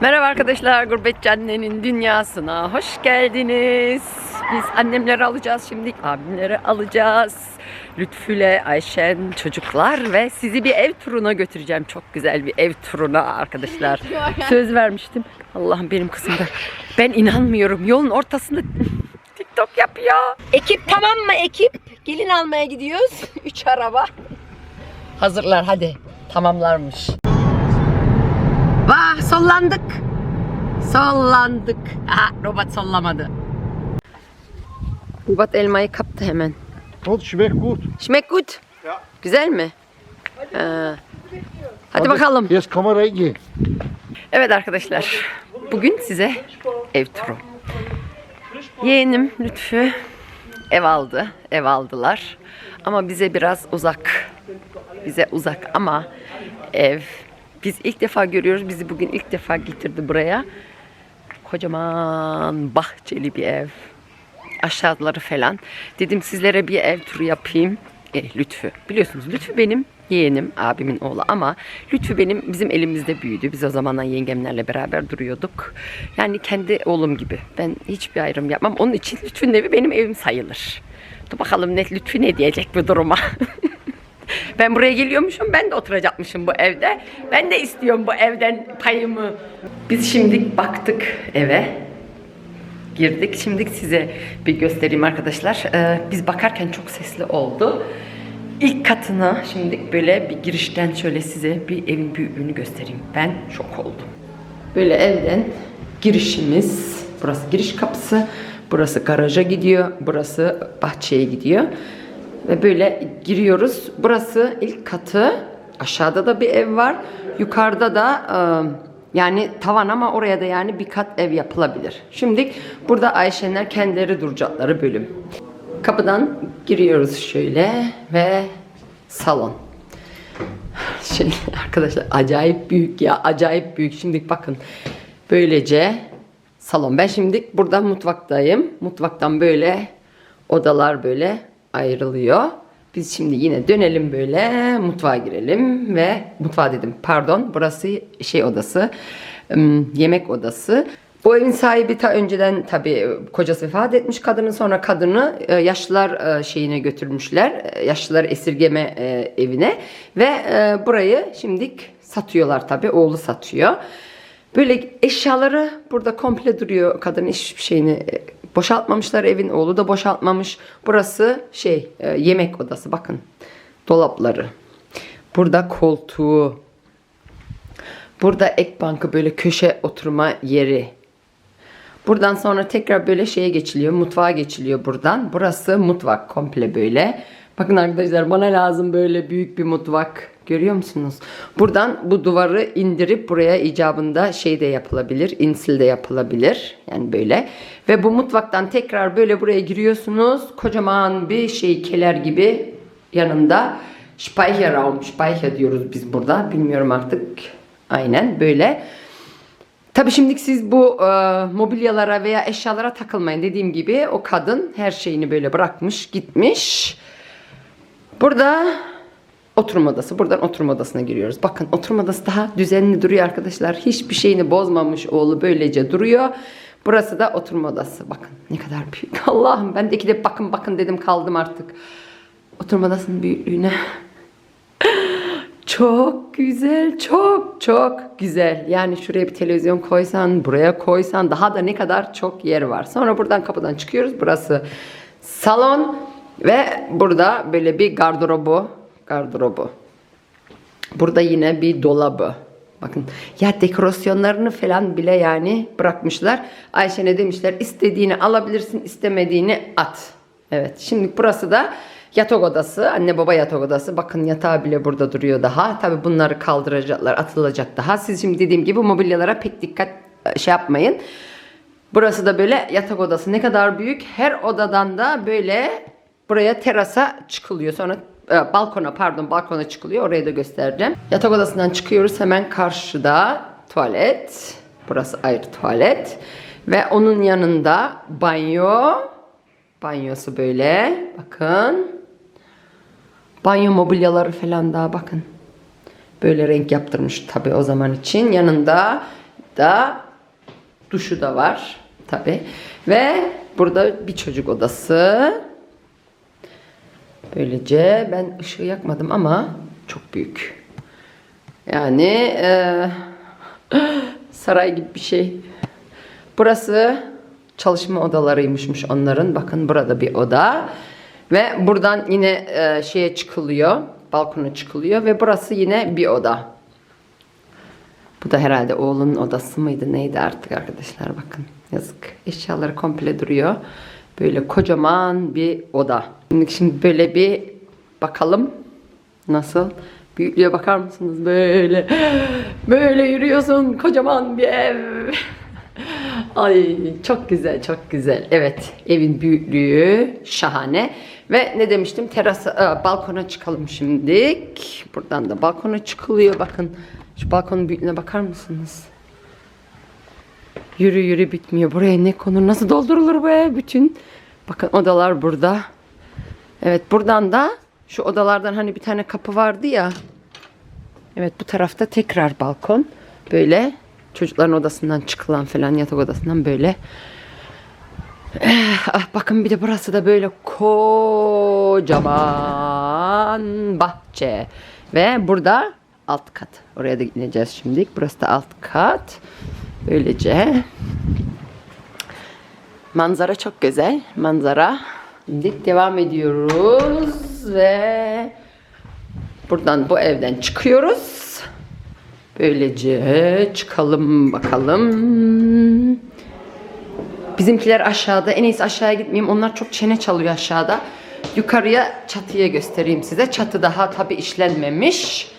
Merhaba arkadaşlar, Gurbetçi Annenin Dünyasına hoş geldiniz. Biz annemleri alacağız şimdi, abimleri alacağız. Lütfüle, Ayşen, çocuklar ve sizi bir ev turuna götüreceğim. Çok güzel bir ev turuna arkadaşlar. Söz vermiştim. Allah'ım benim kızım da. Ben inanmıyorum. Yolun ortasında TikTok yapıyor. Ekip tamam mı ekip? Gelin almaya gidiyoruz. Üç araba. Hazırlar hadi. Tamamlarmış. Vah sollandık. Sollandık. Aha robot sollamadı. Robot elmayı kaptı hemen. Und schmeckt gut. Schmeckt gut. Ja. Güzel mi? Ha. Hadi bakalım. Jetzt kann man reingehen. Evet arkadaşlar. Bugün size ev turu. Yeğenim Lütfü ev aldı. Ev aldılar. Ama bize biraz uzak. Bize uzak ama ev. Biz ilk defa görüyoruz. Bizi bugün ilk defa getirdi buraya. Kocaman bahçeli bir ev. Aşağıları falan. Dedim sizlere bir ev turu yapayım. E, Lütfü. Biliyorsunuz Lütfü benim yeğenim, abimin oğlu ama Lütfü benim bizim elimizde büyüdü. Biz o zamanlar yengemlerle beraber duruyorduk. Yani kendi oğlum gibi. Ben hiçbir ayrım yapmam. Onun için Lütfü'nün evi benim evim sayılır. Dur bakalım net Lütfü ne diyecek bu duruma. ben buraya geliyormuşum. Ben de oturacakmışım bu evde. Ben de istiyorum bu evden payımı. Biz şimdi baktık eve girdik. Şimdi size bir göstereyim arkadaşlar. Ee, biz bakarken çok sesli oldu. İlk katına şimdi böyle bir girişten şöyle size bir evin büyüklüğünü göstereyim. Ben şok oldum. Böyle evden girişimiz. Burası giriş kapısı. Burası garaja gidiyor. Burası bahçeye gidiyor. Ve böyle giriyoruz. Burası ilk katı. Aşağıda da bir ev var. Yukarıda da e, yani tavan ama oraya da yani bir kat ev yapılabilir. Şimdi burada Ayşenler kendileri duracakları bölüm. Kapıdan giriyoruz şöyle ve salon. Şimdi arkadaşlar acayip büyük ya acayip büyük. Şimdi bakın böylece salon. Ben şimdi burada mutfaktayım. Mutfaktan böyle odalar böyle ayrılıyor. Biz şimdi yine dönelim böyle mutfağa girelim ve mutfağa dedim pardon burası şey odası yemek odası. Bu evin sahibi ta önceden tabii kocası vefat etmiş kadının sonra kadını e, yaşlılar e, şeyine götürmüşler. E, Yaşlılar esirgeme evine ve burayı şimdi satıyorlar tabii oğlu satıyor. Böyle eşyaları burada komple duruyor. Kadın hiçbir şeyini boşaltmamışlar evin. Oğlu da boşaltmamış. Burası şey e, yemek odası bakın. Dolapları. Burada koltuğu. Burada ek bankı böyle köşe oturma yeri. Buradan sonra tekrar böyle şeye geçiliyor. Mutfağa geçiliyor buradan. Burası mutfak komple böyle. Bakın arkadaşlar bana lazım böyle büyük bir mutfak. Görüyor musunuz? Buradan bu duvarı indirip buraya icabında şey de yapılabilir. insil de yapılabilir. Yani böyle. Ve bu mutfaktan tekrar böyle buraya giriyorsunuz. Kocaman bir şey keler gibi yanında Speicherraum, Speicher diyoruz biz burada. Bilmiyorum artık. Aynen böyle. Tabii şimdi siz bu e, mobilyalara veya eşyalara takılmayın. Dediğim gibi o kadın her şeyini böyle bırakmış, gitmiş. Burada oturma odası. Buradan oturma odasına giriyoruz. Bakın oturma odası daha düzenli duruyor arkadaşlar. Hiçbir şeyini bozmamış oğlu böylece duruyor. Burası da oturma odası. Bakın ne kadar büyük. Allah'ım ben de iki de bakın bakın dedim kaldım artık. Oturma odasının büyüklüğüne. Çok güzel, çok çok güzel. Yani şuraya bir televizyon koysan, buraya koysan daha da ne kadar çok yer var. Sonra buradan kapıdan çıkıyoruz. Burası salon ve burada böyle bir gardırobu, gardırobu. Burada yine bir dolabı. Bakın ya dekorasyonlarını falan bile yani bırakmışlar. Ayşe'ne demişler istediğini alabilirsin, istemediğini at. Evet şimdi burası da yatak odası. Anne baba yatak odası. Bakın yatağı bile burada duruyor daha. Tabi bunları kaldıracaklar, atılacak daha. Siz şimdi dediğim gibi mobilyalara pek dikkat e, şey yapmayın. Burası da böyle yatak odası. Ne kadar büyük. Her odadan da böyle buraya terasa çıkılıyor. Sonra e, balkona pardon balkona çıkılıyor. Orayı da göstereceğim. Yatak odasından çıkıyoruz. Hemen karşıda tuvalet. Burası ayrı tuvalet. Ve onun yanında banyo. Banyosu böyle. Bakın. Banyo mobilyaları falan daha bakın. Böyle renk yaptırmış tabii o zaman için. Yanında da duşu da var tabi ve burada bir çocuk odası böylece ben ışığı yakmadım ama çok büyük. Yani eee, saray gibi bir şey. Burası çalışma odalarıymışmış onların. Bakın burada bir oda. Ve buradan yine eee, şeye çıkılıyor balkona çıkılıyor ve burası yine bir oda. Bu da herhalde oğlunun odası mıydı neydi artık arkadaşlar bakın. Yazık. Eşyaları komple duruyor böyle kocaman bir oda şimdi, şimdi böyle bir bakalım nasıl büyüklüğe bakar mısınız böyle böyle yürüyorsun kocaman bir ev Ay çok güzel çok güzel. Evet evin büyüklüğü şahane. Ve ne demiştim terasa e, balkona çıkalım şimdilik. Buradan da balkona çıkılıyor bakın. Şu balkonun büyüklüğüne bakar mısınız? Yürü yürü bitmiyor. Buraya ne konur? Nasıl doldurulur bu ev? Bütün bakın odalar burada. Evet buradan da şu odalardan hani bir tane kapı vardı ya. Evet bu tarafta tekrar balkon. Böyle çocukların odasından çıkılan falan yatak odasından böyle. Eh, ah, bakın bir de burası da böyle kocaman bahçe. Ve burada alt kat. Oraya da ineceğiz şimdi. Burası da alt kat. Böylece. Manzara çok güzel. Manzara. Şimdi devam ediyoruz ve buradan bu evden çıkıyoruz. Böylece çıkalım bakalım. Bizimkiler aşağıda. En iyisi aşağıya gitmeyeyim. Onlar çok çene çalıyor aşağıda. Yukarıya çatıya göstereyim size. Çatı daha tabi işlenmemiş.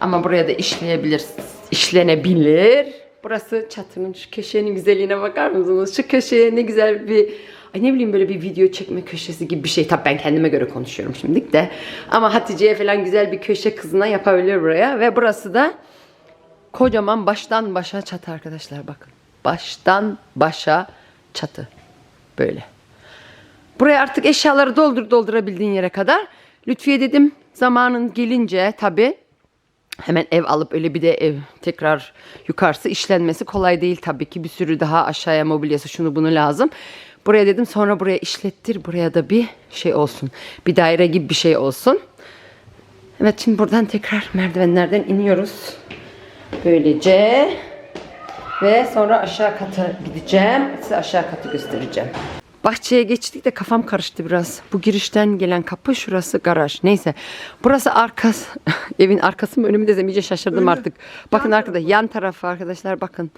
Ama buraya da işleyebilir, işlenebilir. Burası çatının şu köşenin güzelliğine bakar mısınız? Şu köşeye ne güzel bir Ay ne bileyim böyle bir video çekme köşesi gibi bir şey. Tabii ben kendime göre konuşuyorum şimdilik de. Ama Hatice'ye falan güzel bir köşe kızına yapabilir buraya. Ve burası da kocaman baştan başa çatı arkadaşlar bakın. Baştan başa çatı. Böyle. Buraya artık eşyaları doldur doldurabildiğin yere kadar. Lütfiye dedim zamanın gelince tabi hemen ev alıp öyle bir de ev tekrar yukarısı işlenmesi kolay değil tabii ki. Bir sürü daha aşağıya mobilyası şunu bunu lazım. Buraya dedim sonra buraya işlettir. Buraya da bir şey olsun. Bir daire gibi bir şey olsun. Evet şimdi buradan tekrar merdivenlerden iniyoruz. Böylece ve sonra aşağı kata gideceğim. Size aşağı katı göstereceğim. Bahçeye geçtik de kafam karıştı biraz. Bu girişten gelen kapı şurası garaj. Neyse. Burası arkası. Evin arkası mı önümü desem iyice şaşırdım artık. Bakın arkada yan tarafı arkadaşlar bakın.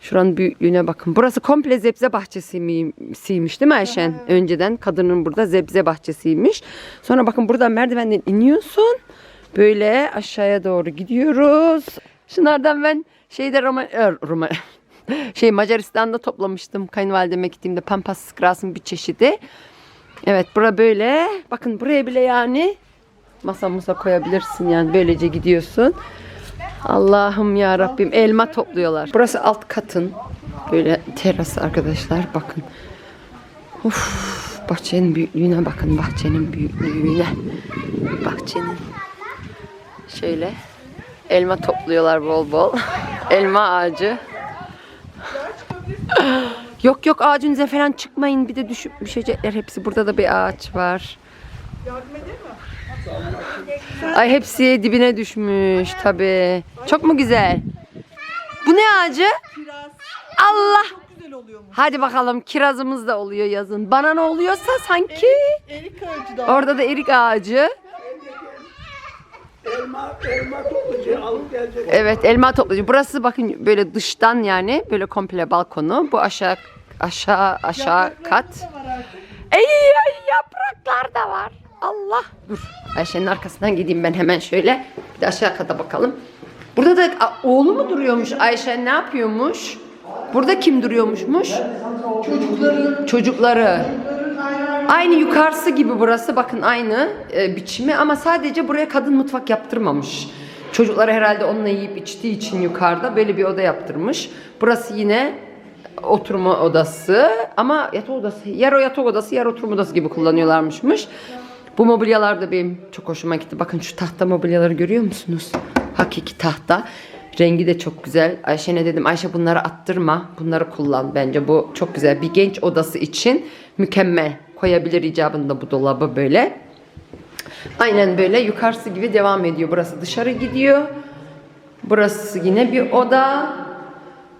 Şuranın büyüklüğüne bakın. Burası komple zebze bahçesiymiş değil mi Ayşen? Önceden kadının burada zebze bahçesiymiş. Sonra bakın buradan merdivenden iniyorsun. Böyle aşağıya doğru gidiyoruz. Şunlardan ben şeyde Roma, e, Roma şey Macaristan'da toplamıştım. Kayınvalideme gittiğimde Pampas sıkrasının bir çeşidi. Evet bura böyle. Bakın buraya bile yani masa musa koyabilirsin yani böylece gidiyorsun. Allah'ım ya Rabbim elma topluyorlar. Burası alt katın böyle terası arkadaşlar bakın. Uf, bahçenin büyüklüğüne bakın bahçenin büyüklüğüne. Bahçenin şöyle elma topluyorlar bol bol. Elma ağacı. Yok yok ağacın üzerine falan çıkmayın. Bir de düşüp düşecekler hepsi. Burada da bir ağaç var. Ay hepsi dibine düşmüş tabi. Çok mu güzel? Bu ne ağacı? Kiraz Allah. Hadi bakalım kirazımız da oluyor yazın. Bana ne oluyorsa sanki. Erik ağacı da. Orada da erik ağacı. Elma, elma toplucu alıp gelecek. Evet elma toplayıcı. Burası bakın böyle dıştan yani böyle komple balkonu. Bu aşağı aşağı aşağı kat. Ey ay yapraklar da var. Allah. Dur. Ayşe'nin arkasından gideyim ben hemen şöyle. Bir de aşağı kata bakalım. Burada da a, oğlu mu duruyormuş? Ayşe ne yapıyormuş? Burada kim duruyormuşmuş? Çocukları. Çocukları. Aynı yukarısı gibi burası bakın aynı e, biçimi ama sadece buraya kadın mutfak yaptırmamış. Çocukları herhalde onunla yiyip içtiği için yukarıda böyle bir oda yaptırmış. Burası yine oturma odası ama yatak odası, yer o yatak odası, yer oturma odası gibi kullanıyorlarmışmış. Bu mobilyalar da benim çok hoşuma gitti. Bakın şu tahta mobilyaları görüyor musunuz? Hakiki tahta. Rengi de çok güzel. Ayşe'ne dedim Ayşe bunları attırma. Bunları kullan bence. Bu çok güzel. Bir genç odası için mükemmel. Koyabilir icabında bu dolabı böyle. Aynen böyle yukarısı gibi devam ediyor. Burası dışarı gidiyor. Burası yine bir oda.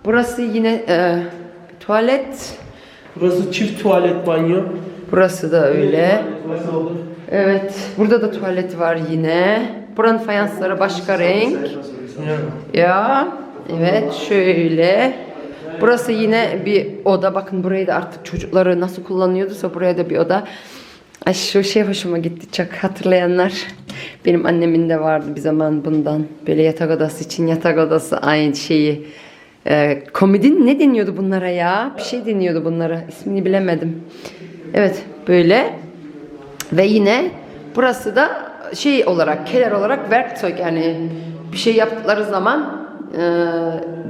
Burası yine e, tuvalet. Burası çift tuvalet banyo. Burası da öyle. Nasıl olur? Evet. Burada da tuvalet var yine. Buranın fayansları başka renk. Ya. Evet şöyle. Burası yine bir oda. Bakın burayı da artık çocukları nasıl kullanıyorduysa buraya da bir oda. Ay şu şey hoşuma gitti çok hatırlayanlar. Benim annemin de vardı bir zaman bundan. Böyle yatak odası için yatak odası aynı şeyi. Ee, komedin ne deniyordu bunlara ya? Bir şey deniyordu bunlara. İsmini bilemedim. Evet böyle. Ve yine burası da şey olarak, keler olarak werkzeug yani bir şey yaptıkları zaman e,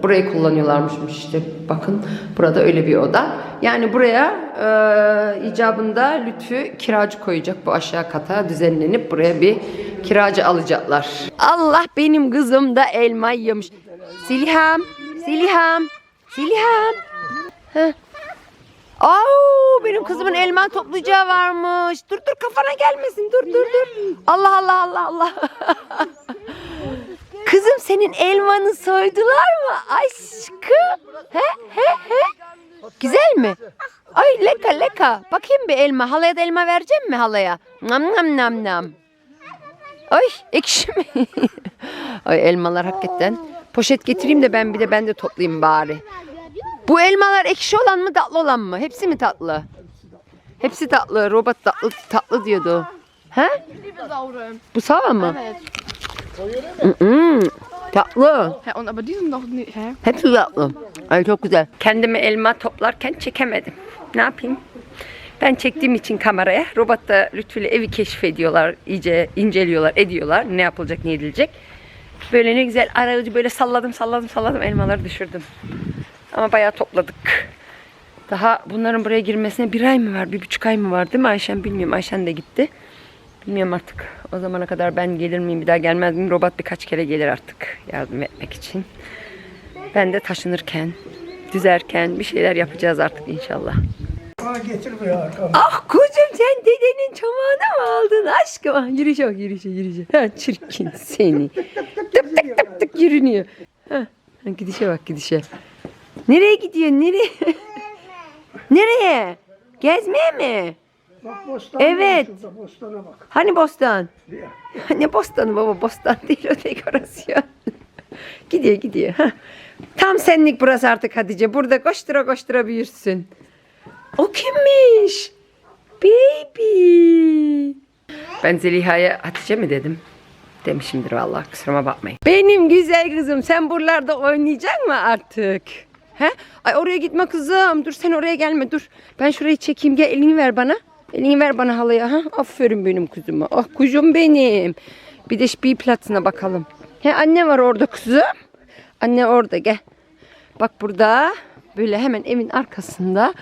burayı kullanıyorlarmış işte. Bakın burada öyle bir oda. Yani buraya e, icabında Lütfü kiracı koyacak bu aşağı kata düzenlenip buraya bir kiracı alacaklar. Allah benim kızım da elma yiyormuş. Siliham, Siliham, Siliham. Heh. Benim kızımın elma toplayacağı varmış. Dur dur kafana gelmesin. Dur dur dur. Allah Allah Allah Allah. Kızım senin elmanı soydular mı? Aşkım. He he he. Güzel mi? Ay leka leka. Bakayım bir elma. Halaya da elma vereceğim mi halaya? Nam nam nam nam. Ay ekşi mi? Ay elmalar hakikaten. Poşet getireyim de ben bir de ben de toplayayım bari. Bu elmalar ekşi olan mı tatlı olan mı? Hepsi mi tatlı? Hepsi tatlı. Robot tatlı tatlı diyordu. He? Bu sağ mı? Evet. Mm, tatlı. Hä, und aber die sind doch nicht. Hä? Hepsi tatlı. Ay çok güzel. Kendimi elma toplarken çekemedim. Ne yapayım? Ben çektiğim için kameraya robot da Lütfü'yle evi keşfediyorlar, iyice inceliyorlar, ediyorlar. Ne yapılacak, ne edilecek. Böyle ne güzel aracı böyle salladım, salladım, salladım elmaları düşürdüm. Ama bayağı topladık. Daha bunların buraya girmesine bir ay mı var, bir buçuk ay mı var değil mi Ayşen? Bilmiyorum. Ayşen de gitti. Bilmiyorum artık. O zamana kadar ben gelir miyim, bir daha gelmez miyim? Robot birkaç kere gelir artık yardım etmek için. Ben de taşınırken, düzerken bir şeyler yapacağız artık inşallah. Getirmiyor. Ah kocam sen dedenin çomağını mı aldın aşkım? Ah, yürüyüşe bak yürüyüşe yürüyüşe. Ha, çirkin seni. tık tık tık tık yürünüyor. Ha, gidişe bak gidişe. Nereye gidiyor nereye? nereye? Gezmeye mi? Bak bostan Evet. var şurada, Bostana bak. Hani bostan? ne bostanı baba bostan değil o dekorasyon. gidiyor gidiyor. Tam senlik burası artık Hatice. Burada koştura koştura büyürsün. O kimmiş? Baby. Ben Zeliha'ya Hatice mi dedim? Demişimdir vallahi kusuruma bakmayın. Benim güzel kızım sen buralarda oynayacak mı artık? He? Ay oraya gitme kızım. Dur sen oraya gelme dur. Ben şurayı çekeyim gel elini ver bana. Elini ver bana halaya. Ha? Aferin benim kuzuma. Ah kuzum benim. Bir de bir platına bakalım. He anne var orada kızım. Anne orada gel. Bak burada böyle hemen evin arkasında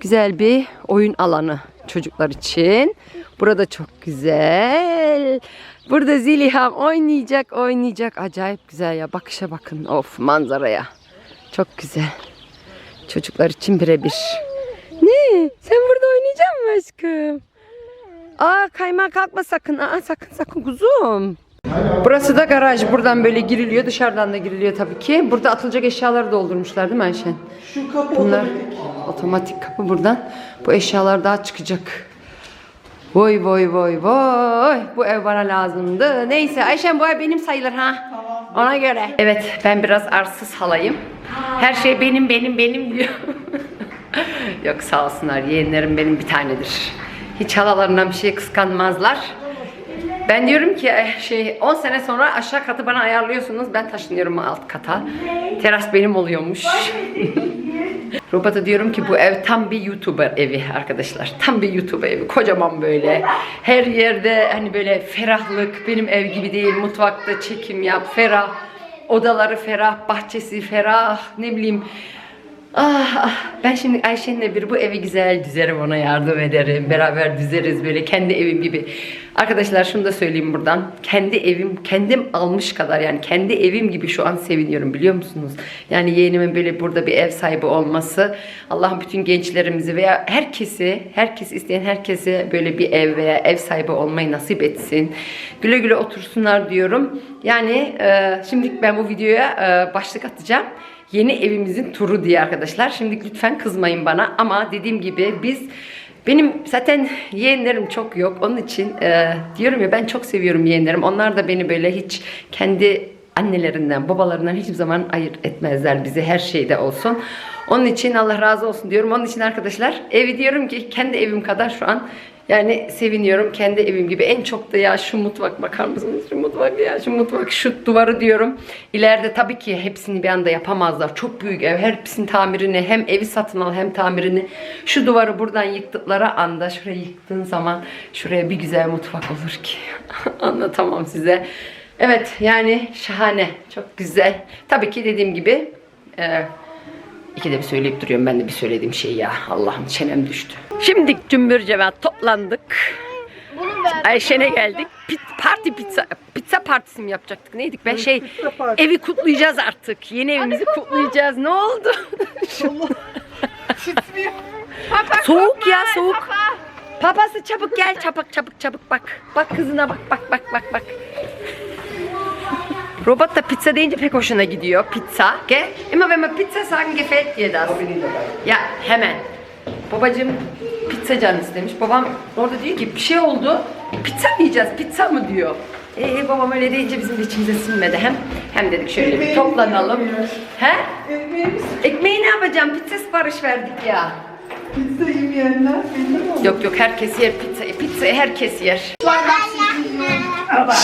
güzel bir oyun alanı çocuklar için. Burada çok güzel. Burada Ziliham oynayacak oynayacak. Acayip güzel ya. Bakışa bakın. Of manzaraya. Çok güzel. Çocuklar için birebir. Sen burada oynayacak mısın aşkım? Aa kayma kalkma sakın. Aa sakın sakın kuzum. Burası da garaj. Buradan böyle giriliyor. Dışarıdan da giriliyor tabii ki. Burada atılacak eşyaları doldurmuşlar değil mi Ayşen? Şu kapı Bunlar otomatik. otomatik kapı buradan. Bu eşyalar daha çıkacak. Voy voy voy voy. Bu ev bana lazımdı. Neyse Ayşen bu ev benim sayılır ha. Ona göre. Evet ben biraz arsız halayım. Her şey benim benim benim diyor. Yok sağ olsunlar yeğenlerim benim bir tanedir. Hiç halalarından bir şey kıskanmazlar. Ben diyorum ki eh, şey 10 sene sonra aşağı katı bana ayarlıyorsunuz. Ben taşınıyorum alt kata. Teras benim oluyormuş. Robota diyorum ki bu ev tam bir YouTuber evi arkadaşlar. Tam bir YouTuber evi. Kocaman böyle. Her yerde hani böyle ferahlık. Benim ev gibi değil. Mutfakta çekim yap. Ferah. Odaları ferah. Bahçesi ferah. Ne bileyim. Ah, ah, ben şimdi Ayşe'ninle bir bu evi güzel düzerim ona yardım ederim. Beraber düzeriz böyle kendi evim gibi. Arkadaşlar şunu da söyleyeyim buradan. Kendi evim kendim almış kadar yani kendi evim gibi şu an seviniyorum biliyor musunuz? Yani yeğenimin böyle burada bir ev sahibi olması Allah'ın bütün gençlerimizi veya herkesi, herkes isteyen herkese böyle bir ev veya ev sahibi olmayı nasip etsin. Güle güle otursunlar diyorum. Yani e, şimdi ben bu videoya e, başlık atacağım. Yeni evimizin turu diye arkadaşlar. Şimdi lütfen kızmayın bana ama dediğim gibi biz benim zaten yeğenlerim çok yok. Onun için e, diyorum ya ben çok seviyorum yeğenlerim. Onlar da beni böyle hiç kendi annelerinden, babalarından hiçbir zaman ayırt etmezler bizi her şeyde olsun. Onun için Allah razı olsun diyorum. Onun için arkadaşlar evi diyorum ki kendi evim kadar şu an yani seviniyorum kendi evim gibi. En çok da ya şu mutfak bakar mısınız? Şu mutfak ya şu mutfak şu duvarı diyorum. İleride tabii ki hepsini bir anda yapamazlar. Çok büyük ev. Hepsinin tamirini hem evi satın al hem tamirini. Şu duvarı buradan yıktıkları anda şurayı yıktığın zaman şuraya bir güzel mutfak olur ki. Anlatamam size. Evet yani şahane. Çok güzel. Tabii ki dediğim gibi e, İkide bir söyleyip duruyorum ben de bir söylediğim şey ya. Allah'ım çenem düştü. Şimdi cümbür cemaat toplandık. Ayşen'e geldik. Pit, parti pizza pizza partisi mi yapacaktık? Neydik? Ben şey evi kutlayacağız artık. Yeni evimizi kutlayacağız. Ne oldu? soğuk ya soğuk. Papası çabuk gel çabuk çabuk çabuk bak. Bak kızına bak bak bak bak bak. Robot da pizza deyince pek hoşuna gidiyor. Pizza. Gell? Immer wenn wir Pizza sagen, gefällt dir das. Ya hemen. Babacım pizza can istemiş. Babam orada diyor ki bir şey oldu. Pizza mı yiyeceğiz? Pizza mı diyor. Ee, babam öyle deyince bizim de içimize sinmedi. Hem hem dedik şöyle bir toplanalım. He? Ekmeğimiz Ekmeği ne yapacağım? Pizza sipariş verdik ya. pizza yemeyenler benim oldu. Yok yok herkes yer pizza. Pizzayı herkes yer. Ama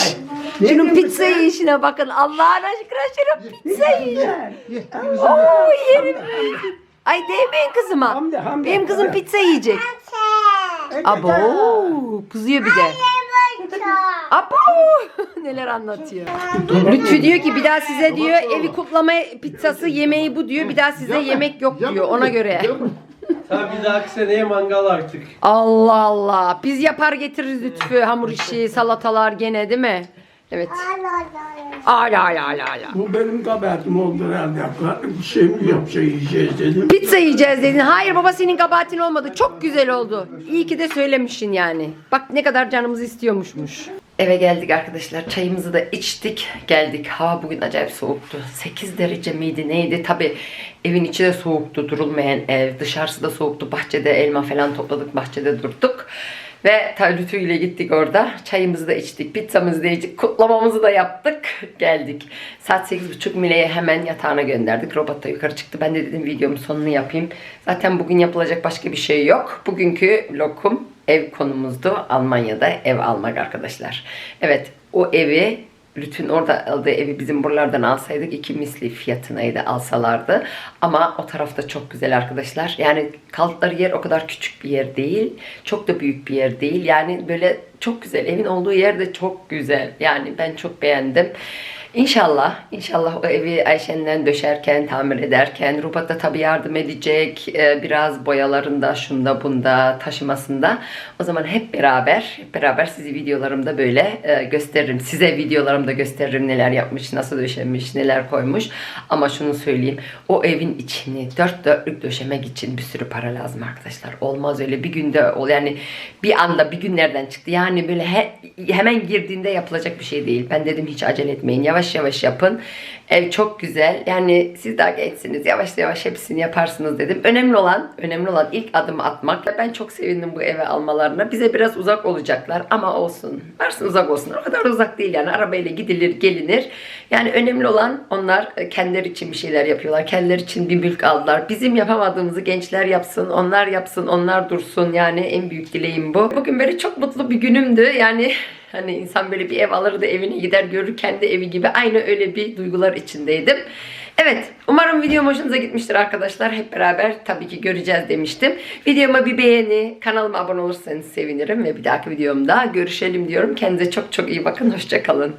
Şunun pizza yiyişine bakın. Allah'ın aşkına şunun pizza yiyişi. Oo yerim. Ay değmeyin kızıma. Hamdi, Hamdi, Benim kızım Hamdi. pizza yiyecek. Abo kızıyor bir de. Abo neler anlatıyor. Lütfü diyor ki bir daha size diyor evi kutlama pizzası yemeği bu diyor. Bir daha size yemek yok diyor ona göre. Tabii bir dahaki seneye mangal artık. Allah Allah. Biz yapar getiririz Lütfü hamur işi salatalar gene değil mi? Evet. Ala ala ala ala. bu benim kabahatim oldu herhalde. Bir şey mi yapsa yiyeceğiz dedim. Pizza yiyeceğiz dedin. Hayır baba senin kabahatin olmadı. Çok güzel oldu. İyi ki de söylemişsin yani. Bak ne kadar canımızı istiyormuşmuş. Eve geldik arkadaşlar. Çayımızı da içtik. Geldik. Hava bugün acayip soğuktu. 8 derece miydi neydi? Tabi evin içi de soğuktu. Durulmayan ev. Dışarısı da soğuktu. Bahçede elma falan topladık. Bahçede durduk. Ve Talütü ile gittik orada. Çayımızı da içtik, pizzamızı da yedik, kutlamamızı da yaptık. Geldik. Saat 8.30 Mile'ye hemen yatağına gönderdik. Robot da yukarı çıktı. Ben de dedim videomun sonunu yapayım. Zaten bugün yapılacak başka bir şey yok. Bugünkü vlogum ev konumuzdu. Almanya'da ev almak arkadaşlar. Evet o evi Lütfün orada aldığı evi bizim buralardan alsaydık iki misli fiyatınaydı alsalardı. Ama o tarafta çok güzel arkadaşlar. Yani kaldıkları yer o kadar küçük bir yer değil. Çok da büyük bir yer değil. Yani böyle çok güzel. Evin olduğu yer de çok güzel. Yani ben çok beğendim. İnşallah, inşallah o evi Ayşen'den döşerken, tamir ederken Rubat da tabii yardım edecek. Ee, biraz boyalarında, şunda, bunda, taşımasında. O zaman hep beraber, hep beraber sizi videolarımda böyle e, gösteririm. Size videolarımda gösteririm neler yapmış, nasıl döşemiş, neler koymuş. Ama şunu söyleyeyim, o evin içini dört dörtlük döşemek için bir sürü para lazım arkadaşlar. Olmaz öyle bir günde, ol yani bir anda bir gün nereden çıktı? Yani böyle he- hemen girdiğinde yapılacak bir şey değil. Ben dedim hiç acele etmeyin. Yavaş yavaş yapın. Ev çok güzel. Yani siz daha gençsiniz. Yavaş yavaş hepsini yaparsınız dedim. Önemli olan, önemli olan ilk adımı atmak. Ben çok sevindim bu eve almalarına. Bize biraz uzak olacaklar ama olsun. Varsın uzak olsun. O kadar uzak değil yani. Arabayla gidilir, gelinir. Yani önemli olan onlar e, kendileri için bir şeyler yapıyorlar. Kendileri için bir mülk aldılar. Bizim yapamadığımızı gençler yapsın, onlar yapsın, onlar dursun. Yani en büyük dileğim bu. Bugün böyle çok mutlu bir günümdü. Yani Hani insan böyle bir ev alır da evine gider görür kendi evi gibi. Aynı öyle bir duygular içindeydim. Evet umarım videom hoşunuza gitmiştir arkadaşlar. Hep beraber tabii ki göreceğiz demiştim. Videoma bir beğeni, kanalıma abone olursanız sevinirim. Ve bir dahaki videomda görüşelim diyorum. Kendinize çok çok iyi bakın. Hoşçakalın.